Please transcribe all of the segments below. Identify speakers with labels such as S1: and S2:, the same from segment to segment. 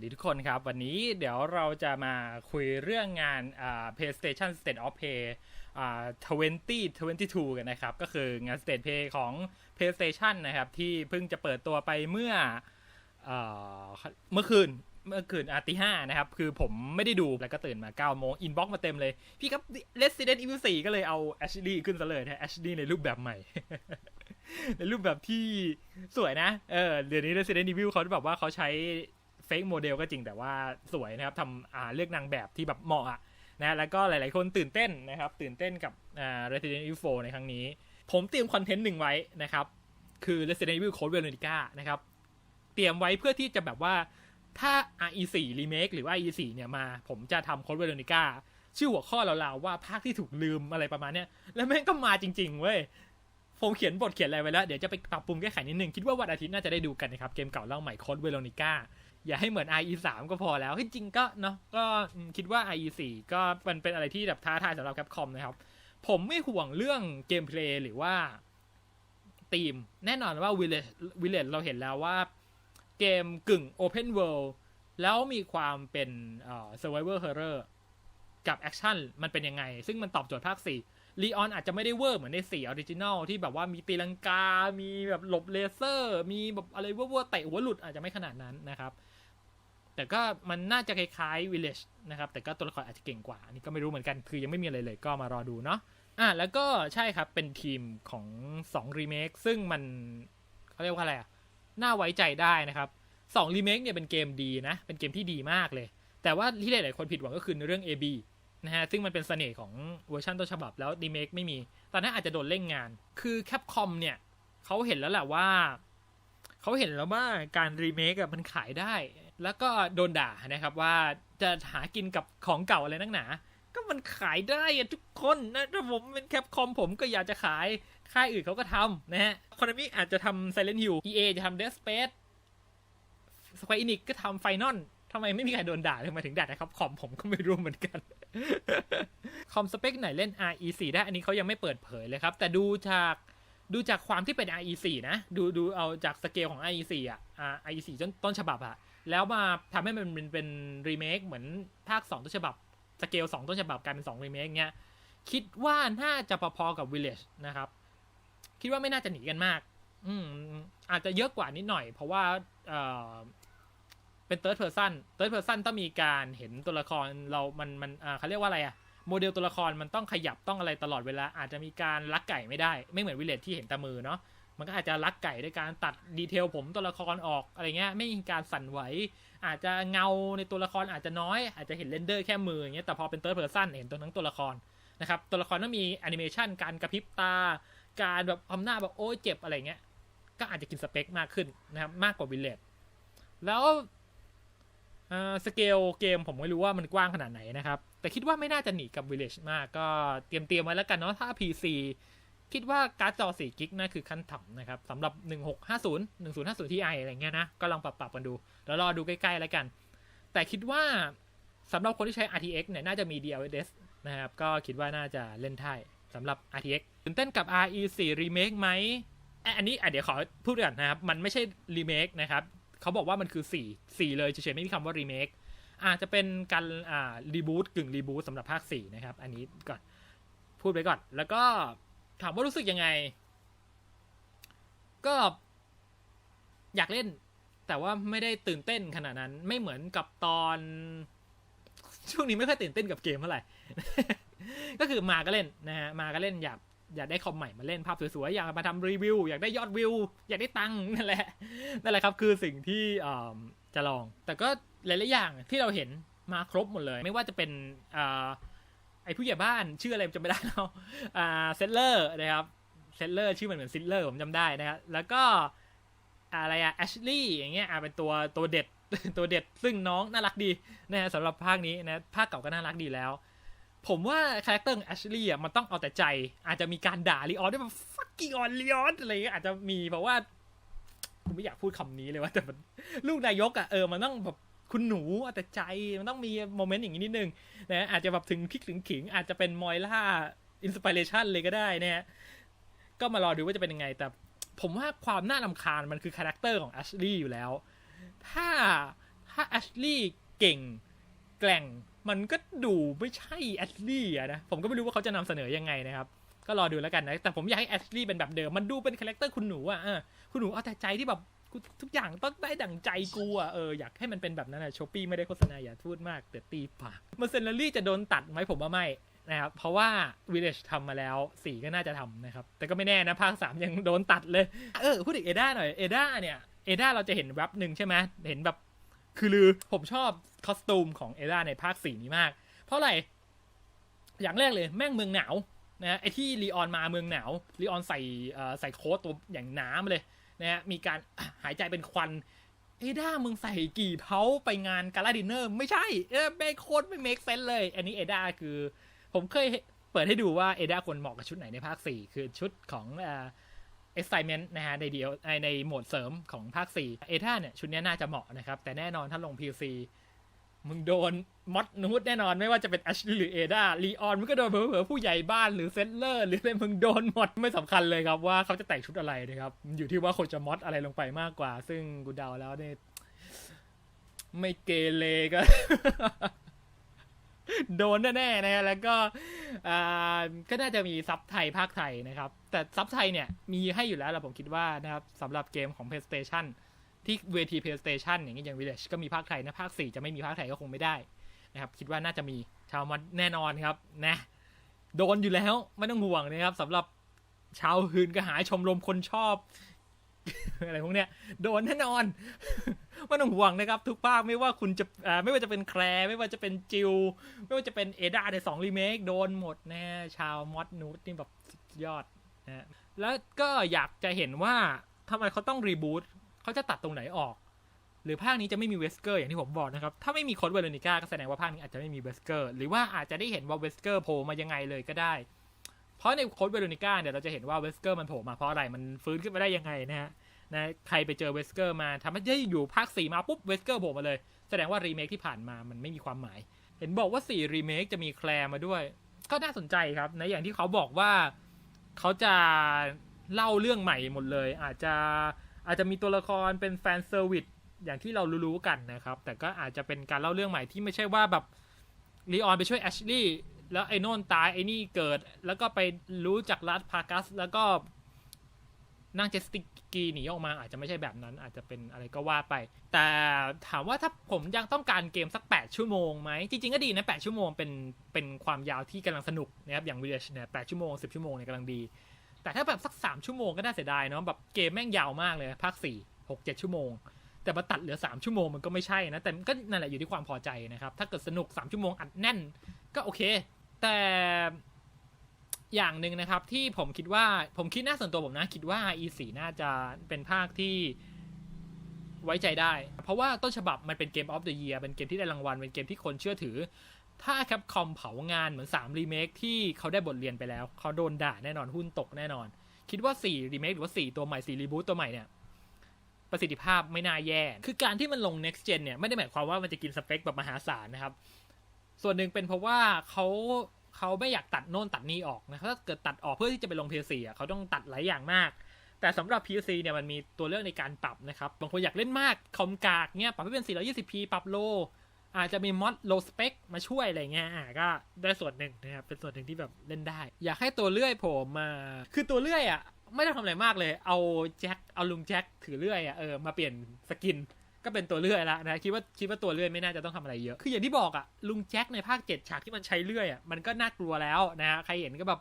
S1: วัสดีทุกคนครับ วันนี้เดี๋ยวเราจะมาคุยเรื่องงานอ่า PlayStation State of Play อ่า2022 กันนะครับ ก็คืองาน State Play ของ PlayStation นะครับ ที่เพิ่งจะเปิดตัวไปเมื่อเอ่อเมื่อคืนเมื่อคืนอาตีห้านะครับ คือผมไม่ได้ดูแล้วก็ตื่นมา9โมงอินบ็อกมาเต็มเลย พี่ครับ Resident Evil 4 ก็เลยเอา Ashley ขึ้นซะเลยนะ Ashley ในรูปแบบใหม่ ในรูปแบบที่สวยนะ เออเดี๋ยวนี้ Resident Evil เขาแบบว่าเขาใช้ เฟกโมเดลก็จริงแต่ว่าสวยนะครับทำเลือกนางแบบที่แบบเหมาะนะแล้วก็หลายๆคนตื่นเต้นนะครับ ตื่นเต้นกับ Resident Evil 4ในครั้งนี้ ผมเตรียมคอนเทนต์หนึ่งไว้นะครับ คือ Resident Evil Code Veronica นะครับ เตรียมไว้เพื่อที่จะแบบว่าถ้า RE4 Remake หรือว่า RE4 เนี่ยมา ผมจะทำ Code Veronica ชื่อหัวข้อราวๆว่าภาคที่ถูกลืมอะไรประมาณเนี้ยแล้วแม่งก็มาจริง ๆ เว้ยผมเขียนบทเขียนอะไรไว้แล้ว เดี๋ยวจะไปปรับปรุงแก้ไขนิดนึง คิดว่าวันอาทิตย์น่าจะได้ดูกันนะครับ เกมเก่าเล่าใหม่โค้ดเวโรนิก้า อย่าให้เหมือน IE 3ก็พอแล้วจริงก็เนาะก็คิดว่า IE 4ก็มันเป็นอะไรที่แบบท้าทายสำหรับ Capcom นะครับ ผมไม่ห่วงเรื่องเกมเพลย์หรือว่าธีม แน่นอนว่า Village Village เราเห็นแล้วว่าเกมกึ่ง Open World แล้วมีความเป็นเอ่อ Survivor Horror กับแอคชั่นมันเป็นยังไง ซึ่งมันตอบโจทย์ภาค4ลีออนอาจจะไม่ได้เวอร์เหมือนใน4ออริจินอลที่แบบว่ามีตีลังกา มีแบบหลบเลเซอร์ มีแบบอะไรเวอร์ๆเตะหัวหลุดอาจจะไม่ขนาดนั้นนะครับ แต่ก็มันน่าจะคล้ายๆ Village นะครับ แต่ก็ตัวละครอาจจะเก่งกว่าอันนี้ก็ไม่รู้เหมือนกัน คือยังไม่มีอะไรเลยก็มารอดูเนาะ อะ แล้วก็ใช่ครับ เป็นทีมของ2รีเมคซึ่งมันเขาเรียกว่าอะไรอะน่าไว้ใจได้นะครับ2รีเมคเนี่ยเป็นเกมดีนะ เป็นเกมที่ดีมากเลย แต่ว่าที่หลายๆคนผิดหวังก็คือในเรื่อง AB นะฮะ ซึ่งมันเป็นเสน่ห์ของเวอร์ชันต้นฉบับแล้วรีเมคไม่มี ตอนนั้นอาจจะโดนเล่นงาน คือแคปคอมเนี่ยเขาเห็นแล้วแหละว่าเขาเห็นแล้วว่าการรีเมคอะมันขายได้ แล้วก็โดนด่านะครับว่าจะหากินกับของเก่าอะไรนักหนา ก็มันขายได้ทุกคนนะถ้าผมเป็นแคปคอมผมก็อยากจะขาย ค่ายอื่นเขาก็ทำนะฮะคอนมิอาจจะทำ Silent Hill EA จะทำ Dead Space Square Enix ก็ทำ Final ทำไมไม่มีใครโดนด่าทำไมาถึงด่านะครับคอมผมก็ไม่รู้เหมือนกัน คอมสเปคไหนเล่น RE4 ได้ อันนี้เขายังไม่เปิดเผยเลยครับ แต่ดูจากดูจากความที่เป็น RE4 นะ ดูดูเอาจากสเกลของ RE4 อะ RE4 ต้นต้นฉบับอะ แล้วมาทำให้มันเป็นเป็นรีเมคเหมือนภาค2ต้นฉบับ สเกล2ต้นฉบับกลายเป็น2รีเมคเงี้ย คิดว่าน่าจะพอๆกับ Village นะครับ คิดว่าไม่น่าจะหนีกันมาก อืมอาจจะเยอะกว่านิดหน่อย เพราะว่าเอ่อเป็น third person third person ต้องมีการเห็นตัวละครเรามันมันเขาเรียกว่าอะไรอะโมเดลตัวละครมันต้องขยับต้องอะไรตลอดเวลา อาจจะมีการลักไก่ไม่ได้ ไม่เหมือนวิเลตที่เห็นตามือเนาะ มันก็อาจจะลักไก่ด้วยการตัดดีเทลผมตัวละครออกอะไรเงี้ยไม่มีการสั่นไหว อาจจะเงาในตัวละครอาจจะน้อย อาจจะเห็นเรนเดอร์แค่มืออย่างเงี้ยแต่พอเป็น third person เห็นตัวทั้งตัวละครนะครับตัวละครต้องมีแอนิเมชันการกระพริบตา การแบบทำหน้าแบบโอ้ยเจ็บอะไรเงี้ยก็อาจจะกินสเปคมากขึ้นนะครับมากกว่าวิลเลตแล้วสเกลเกมผมไม่รู้ว่ามันกว้างขนาดไหนนะครับ แต่คิดว่าไม่น่าจะหนีกับ Village มากก็เตรียมเตรียมไว้แล้วกันเนาะถ้า PC คิดว่าการ์ดจอ 4 กิกน่าคือขั้นต่ำนะครับสำหรับ 1650 1050 Ti อะไรเงี้ยนะ ก็ลองปรับปรับกันดู แล้วรอดูใกล้ๆแล้วกัน แต่คิดว่าสำหรับคนที่ใช้ RTX เนี่ยน่าจะมี DLSS นะครับ ก็คิดว่าน่าจะเล่นได้สำหรับ RTX ตื่นเต้นกับ RE4 Remake ไหมอันนี้เดี๋ยวขอพูดก่อนนะครับ มันไม่ใช่ Remake นะครับเขาบอกว่ามันคือ 4 4 เลยเฉยๆไม่มีคำว่า Remake อาจจะเป็นการอ่ารีบูตกึ่งรีบูตสำหรับภาค 4 นะครับ อันนี้ก่อนพูดไปก่อนแล้วก็ ถามว่ารู้สึกยังไง ก็อยากเล่น แต่ว่าไม่ได้ตื่นเต้นขนาดนั้น ไม่เหมือนกับตอน ช่วงนี้ไม่ค่อยตื่นเต้นกับเกมเท่าไหร่ ก็คือมาก็เล่นนะฮะมาก็เล่นอยากอยากได้คอมใหม่มาเล่นภาพสวยๆ อยากมาทำรีวิว อยากได้ยอดวิว อยากได้ตังค์นั่นแหละ นั่นแหละครับ คือสิ่งที่จะลอง แต่ก็หลายๆอย่างที่เราเห็นมาครบหมดเลย ไม่ว่าจะเป็นอ ไอผู้ใหญ่บ้านชื่ออะไรจำไม่ได้แล้วอ่าเซตเลอร์นะครับเซตเลอร์ชื่อมันเหมือนซิลเลอร์ผมจำได้นะครับแล้วก็อะไรอะแอชลี่อย่างเงี้ยอ่าเป็นตัวตัวเด็ดตัวเด็ดซึ่งน้องน่ารักดีนะฮะสำหรับภาคนี้นะภาคเก่าก็น่ารักดีแล้ว ผมว่าคาแรคเตอร์ของแอชลี่อะมันต้องเอาแต่ใจ อาจจะมีการด่าลีออนด้วยแบบ fucking on ลีออนอะไรเงี้ยอาจจะมีเพราะว่าผมไม่อยากพูดคำนี้เลยว่าแต่มันลูกนายกอะเออมันต้องแบบ คุณหนูเอาแต่ใจมันต้องมีโมเมนต์อย่างนี้นิดนึงนะอาจจะแบบถึงพลิกถึงขิง อาจจะเป็นมอยล่าอินสปิเรชันเลยก็ได้นะฮะก็มารอดูว่าจะเป็นยังไง แต่ผมว่าความน่าลำคาญมันคือคาแรคเตอร์ของแอชลี่อยู่แล้ว ถ้าถ้าแอชลีย์เก่งแกล่งมันก็ดูไม่ใช่แอชลีย์อะนะ ผมก็ไม่รู้ว่าเขาจะนำเสนอยังไงนะครับ ก็รอดูแล้วกันนะ แต่ผมอยากให้แอชลีย์เป็นแบบเดิม มันดูเป็นคาแรคเตอร์คุณหนูอะออคุณหนูเอาแต่ใจที่แบบ กูทุกอย่างต้องได้ดั่งใจกูอะเอออยากให้มันเป็นแบบนั้นอะโชปี้ไม่ได้โฆษณาอย่าพูดมากเดี๋ยวตีปากเมอร์เซนเรี่จะโดนตัดไหมผมว่าไม่นะครับเพราะว่า Village ทำมาแล้วสี่ก็น่าจะทำนะครับ แต่ก็ไม่แน่นะ ภาคสามยังโดนตัดเลย เออ พูดถึงเอด้าหน่อยเอด้าเนี่ยเอด้าเราจะเห็นแวบหนึ่งใช่ไหมเห็นแบบ คือลือผมชอบคอสตูมของเอด้าในภาคสี่นี้มาก เพราะอะไร อย่างแรกเลยแม่งเมืองหนาวนะไอที่ลีออนมาเมืองหนาวลีออนใส่ใส่โค้ทตัวอย่างนามาเลย นะฮะมีการหายใจเป็นควันเอด้ามึงใส่กี่เผาไปงานกาลาดินเนอร์ ไม่ใช่เออไม่โคตรไม่เมคเซนเลย อันนี้เอด้าคือ ผมเคยเปิดให้ดูว่าเอด้าควรเหมาะกับชุดไหนในภาค 4 คือชุดของเอ่อ excitement นะฮะในเดียวในโหมดเสริมของภาค 4 เอด้าเนี่ย ชุดนี้น่าจะเหมาะนะครับ แต่แน่นอนถ้าลง PC มึงโดนมอดนูดแน่นอนไม่ว่าจะเป็นแอชลีหรือเอดาลีออนมึงก็โดนเผลอๆผู้ใหญ่บ้านหรือเซนเลอร์ หรืออะไรมึงโดนหมดไม่สำคัญเลยครับว่าเขาจะแต่งชุดอะไรนะครับ อยู่ที่ว่าคนจะมอดอะไรลงไปมากกว่า ซึ่งกูเดาแล้วเนี่ยไม่เกเรก็ โดนแน่ๆนะแล้วก็อ่าก็น่าจะมีซับไทยภาคไทยนะครับ แต่ซับไทยเนี่ยมีให้อยู่แล้วแหละผมคิดว่านะครับสำหรับเกมของ PlayStation ที่เวที PlayStation อย่างนี้อย่าง Village ก็มีภาคไทยนะภาค 4 จะไม่มีภาคไทยก็คงไม่ได้นะครับคิดว่าน่าจะมีชาวมันแน่นอนครับนะโดนอยู่แล้วไม่ต้องห่วงนะครับสำหรับชาวหืนกระหายชมรมคนชอบ อะไรพวกเนี้ยโดนแน่นอนไม่ต้องห่วงนะครับ ทุกภาคไม่ว่าคุณจะไม่ว่าจะเป็นแคลร์ไม่ว่าจะเป็นจิว ไม่ว่าจะเป็นเอดาในสองรีเมคโดนหมดน่ชาวมอดนูตนี่แบบยอดนะฮะแล้วก็อยากจะเห็นว่าทำไมเขาต้องรีบูต เขาจะตัดตรงไหนออก หรือภาคนี้จะไม่มีเวสเกอร์อย่างที่ผมบอกนะครับ ถ้าไม่มีโค้ดเวโรนิก้าก็แสดงว่าภาคนี้อาจจะไม่มีเวสเกอร์ หรือว่าอาจจะได้เห็นว่าเวสเกอร์โผล่มายังไงเลยก็ได้ เพราะในโค้ดเวโรนิก้าเนี่ยเราจะเห็นว่าเวสเกอร์มันโผล่มาเพราะอะไร มันฟื้นขึ้นมาได้ยังไงนะฮะนะใครไปเจอเวสเกอร์มาทำให้ได้อยู่ภาคสี่มาปุ๊บเวสเกอร์โผล่มาเลย แสดงว่ารีเมคที่ผ่านมามันไม่มีความหมาย เห็นบอกว่า4รีเมคจะมีแคลร์มาด้วย ก็น่าสนใจครับในะอย่างที่เขาบอกว่าเขาจะเล่าเรื่องใหม่หมดเลย อาจจะ อาจจะมีตัวละครเป็นแฟนเซอร์วิสอย่างที่เรารู้ๆกันนะครับ แต่ก็อาจจะเป็นการเล่าเรื่องใหม่ที่ไม่ใช่ว่าแบบลีออนไปช่วยแอชลีย์แล้วไอ้นนตายไอ้นี่เกิด แล้วก็ไปรู้จากรัฐพากัส แล้วก็นั่งเจสตสกีหนีออกมาอาจจะไม่ใช่แบบนั้น อาจจะเป็นอะไรก็ว่าไป แต่ถามว่าถ้าผมยังต้องการเกมสัก 8 ชั่วโมงไหมจริงๆ ก็ดีนะ 8 ชั่วโมงเป็นเป็นความยาวที่กำลังสนุกนะครับอย่าง Village เนี่ย8ชั่วโมง 10 ชั่วโมงเนี่ยกำลังดี แต่ถ้าแบบสัก3ชั่วโมงก็น่าเสียดายเนาะแบบเกมแม่งยาวมากเลยภาค4 6 7ชั่วโมง แต่มาตัดเหลือ3ชั่วโมงมันก็ไม่ใช่นะ แต่ก็นั่นแหละอยู่ที่ความพอใจนะครับ ถ้าเกิดสนุก3ชั่วโมงอัดแน่น ก็โอเค แต่อย่างหนึ่งนะครับที่ผมคิดว่าผมคิดหน้าส่วนตัวผมนะ คิดว่า E4 น่าจะเป็นภาคที่ไว้ใจได้ เพราะว่าต้นฉบับมันเป็นเกมออฟเดอะเยียเป็นเกมที่ได้รางวัล เป็นเกมที่คนเชื่อถือ ถ้าแคปคอมเผางานเหมือน 3 รีเมคที่เขาได้บทเรียนไปแล้ว เขาโดนด่าแน่นอนหุ้นตกแน่นอน คิดว่า 4 รีเมคหรือว่า 4 ตัวใหม่ 4 รีบูตตัวใหม่เนี่ย ประสิทธิภาพไม่น่าแย่ คือการที่มันลง next gen เนี่ย ไม่ได้หมายความว่ามันจะกินสเปคแบบมหาศาลนะครับ ส่วนหนึ่งเป็นเพราะว่าเขาเขาไม่อยากตัดโน่นตัดนี่ออกนะถ้าเกิดตัดออกเพื่อที่จะไปลง PS4 อะเขาต้องตัดหลายอย่างมาก แต่สำหรับ PS4 เนี่ยมันมีตัวเลือกในการปรับนะครับบางคนอยากเล่นมากคอมกากเนี่ยปรับให้เป็น 420p ปรับโล อาจจะมีมอดโลสเปคมาช่วยอะไรเงี้ยอะก็ได้ส่วนหนึ่งนะครับเป็นส่วนหนึ่งที่แบบเล่นได้ อยากให้ตัวเลื่อยโผล่มา คือตัวเลื่อยอะไม่ได้ทำอะไรมากเลย เอาแจ็คเอาลุงแจ็คถือเลื่อยอะเออมาเปลี่ยนสกินก็เป็นตัวเลื่อยละนะคิดว่าคิดว่าตัวเลื่อยไม่น่าจะต้องทำอะไรเยอะ คืออย่างที่บอกอะลุงแจ็คในภาคเจ็ดฉากที่มันใช้เลื่อยอะมันก็น่ากลัวแล้วนะฮะใครเห็นก็แบบ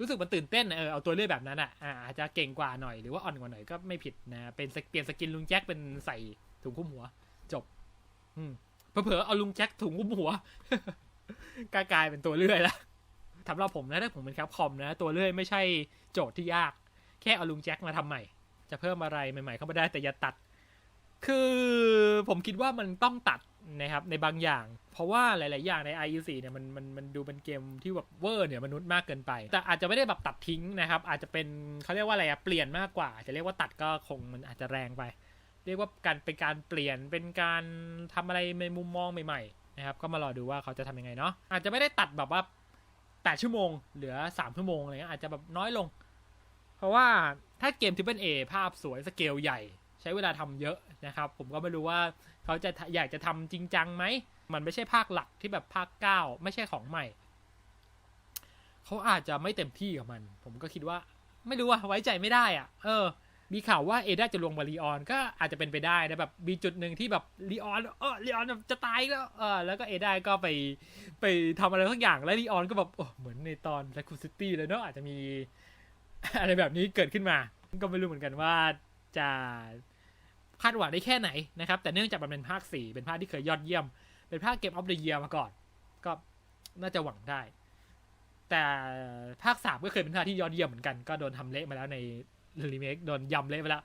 S1: รู้สึกมันตื่นเต้นเออเอาตัวเลื่อยแบบนั้นอะอ่าอาจจะเก่งกว่าหน่อยหรือว่าอ่อนกว่าหน่อยก็ไม่ผิดนะเป็นเปลี่ยนสกินลุงแจ็คเป็นใส่ถุงคลุมหัว จบ อืม เผลอเอาลุงแจ็คถุงอุ้มหัวกลายเป็นตัวเลื่อยละสำหรับผมนะถ้าผมเป็นแคปคอมนะ ตัวเลื่อยไม่ใช่โจทย์ที่ยาก แค่เอาลุงแจ็คมาทำใหม่ จะเพิ่มอะไรใหม่ๆ เข้ามาได้แต่อย่าตัด คือผมคิดว่ามันต้องตัดนะครับในบางอย่าง เพราะว่าหลาย ๆ อย่างใน IE4 เนี่ยมันมันมันดูเป็นเกมที่แบบเวอร์เนี่ยมนุษย์มากเกินไป แต่อาจจะไม่ได้แบบตัดทิ้งนะครับ อาจจะเป็นเขาเรียกว่าอะไรอะเปลี่ยนมากกว่า จะเรียกว่าตัดก็คงมันอาจจะแรงไป เรียกว่าการเป็นการเปลี่ยนเป็นการทำอะไรในมุมมองใหม่ๆนะครับ ก็มารอดูว่าเขาจะทำยังไงเนาะอาจจะไม่ได้ตัดแบบว่า 8 ชั่วโมง เหลือ 3 ชั่วโมงอะไรเงี้ยอาจจะแบบน้อยลง เพราะว่าถ้าเกม Triple A ภาพสวยสเกลใหญ่ ใช้เวลาทำเยอะนะครับ ผมก็ไม่รู้ว่าเขาจะอยากจะทำจริงจังไหมมันไม่ใช่ภาคหลักที่แบบภาคเก้าไม่ใช่ของใหม่เขาอาจจะไม่เต็มที่กับมัน ผมก็คิดว่า ไม่รู้ว่าไว้ใจไม่ได้อะเออ มีข่าวว่าเอด้าจะลงมาลีออนก็อาจจะเป็นไปได้นะแบบมีจุดหนึ่งที่แบบลีออนเออลีออนจะตายแล้วเออแล้วก็เอด้าก็ไปไปทำอะไรสักอย่างแล้วลีออนก็แบบโอ้เหมือนในตอนแลคูซิตี้เลยเนาะอาจจะมีอะไรแบบนี้เกิดขึ้นมา ก็ไม่รู้เหมือนกันว่าจะคาดหวังได้แค่ไหนนะครับ แต่เนื่องจากมันเป็นภาค 4 เป็นภาคที่เคยยอดเยี่ยม เป็นภาคเกมออฟเดอะเยียมาก่อน ก็น่าจะหวังได้ แต่ภาค 3 ก็เคยเป็นภาคที่ยอดเยี่ยมเหมือนกัน ก็โดนทำเละมาแล้วใน รีเมคโดนยำเละไปแล้ว